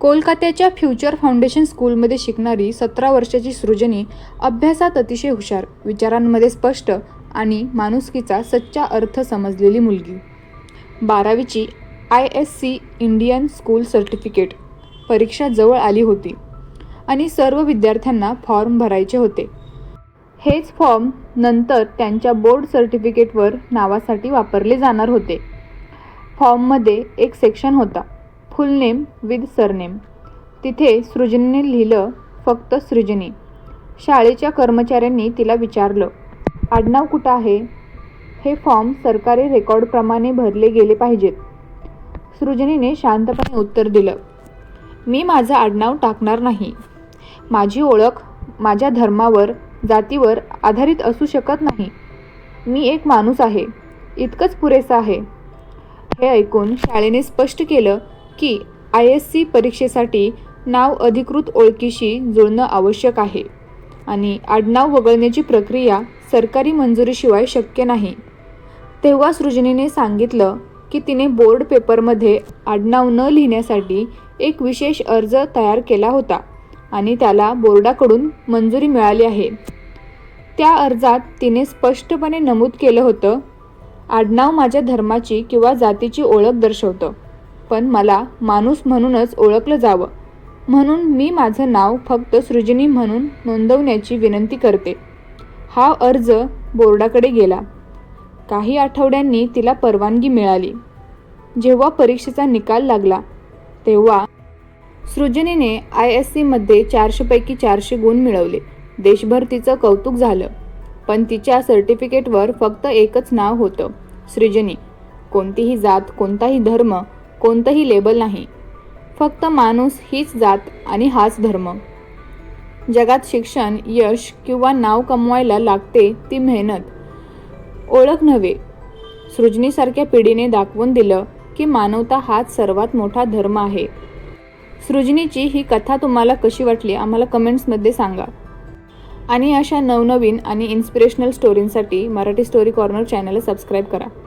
कोलकात्याच्या future foundation स्कूलमध्ये शिकणारी सतरा वर्षाची सृजनी अभ्यासात अतिशय हुशार विचारांमध्ये स्पष्ट आणि माणुसकीचा सच्चा अर्थ समजलेली मुलगी. बारावीची I S C Indian school certificate परीक्षा जवळ आली होती आणि सर्व विद्यार्थ्यांना फॉर्म भरायचे होते. हेच फॉर्म नंतर त्यांच्या बोर्ड सर्टिफिकेटवर नावासाठी वापरले जाणार होते. फॉर्ममध्ये एक सेक्शन होता. Full name with surname. तिथे सृजनीने लिहिलं फक्त सृजनी. शाळेच्या कर्मचाऱ्यांनी तिला विचारलं आडनाव कुठं आहे? हे फॉर्म सरकारी रेकॉर्डप्रमाणे भरले गेले पाहिजेत. सृजनीने शांतपणे उत्तर दिलं मी माझं आडनाव टाकणार नाही. माझी ओळख माझ्या धर्मावर जातीवर आधारित असू शकत नाही. मी एक माणूस आहे. इतकंच पुरेसं आहे. हे ऐकून शाळेने स्पष्ट केलं की आय एस सी परीक्षेसाठी नाव अधिकृत ओळखीशी जुळणं आवश्यक आहे. आणि आडनाव वगळण्याची प्रक्रिया सरकारी मंजुरीशिवाय शक्य नाही. तेव्हा सृजनीने सांगितलं की तिने बोर्ड पेपरमध्ये आडनाव न लिहिण्यासाठी एक विशेष अर्ज तयार केला होता आणि त्याला बोर्डाकडून मंजुरी मिळाली आहे. त्या अर्जात तिने स्पष्टपणे नमूद केलं होतं आडनाव माझ्या धर्माची किंवा जातीची ओळख दर्शवतं. पण मला माणूस म्हणूनच ओळखलं जावं. म्हणून मी माझं नाव फक्त सृजनी म्हणून नोंदवण्याची विनंती करते. हा अर्ज बोर्डाकडे गेला. काही आठवड्यांनी तिला परवानगी मिळाली. जेव्हा परीक्षेचा निकाल लागला तेव्हा सृजनीने आय एस सीमध्ये चारशेपैकी चारशे गुण मिळवले. देशभर तिचं कौतुक झालं. पण तिच्या सर्टिफिकेटवर फक्त एकच नाव होतं सृजनी. कोणतीही जात कोणताही धर्म कोणतंही लेबल नाही. फक्त माणूस हीच जात आणि हाच धर्म. जगात शिक्षण यश किंवा नाव कमवायला लागते ती मेहनत. ओळख नव्हे. सृजनीसारख्या पिढीने दाखवून दिलं की मानवता हाच सर्वात मोठा धर्म आहे. सृजनीची ही कथा तुम्हाला कशी वाटली आम्हाला कमेंट्समध्ये सांगा. आणि अशा नवनवीन आणि इन्स्पिरेशनल स्टोरींसाठी मराठी स्टोरी कॉर्नर चॅनलला सबस्क्राईब करा.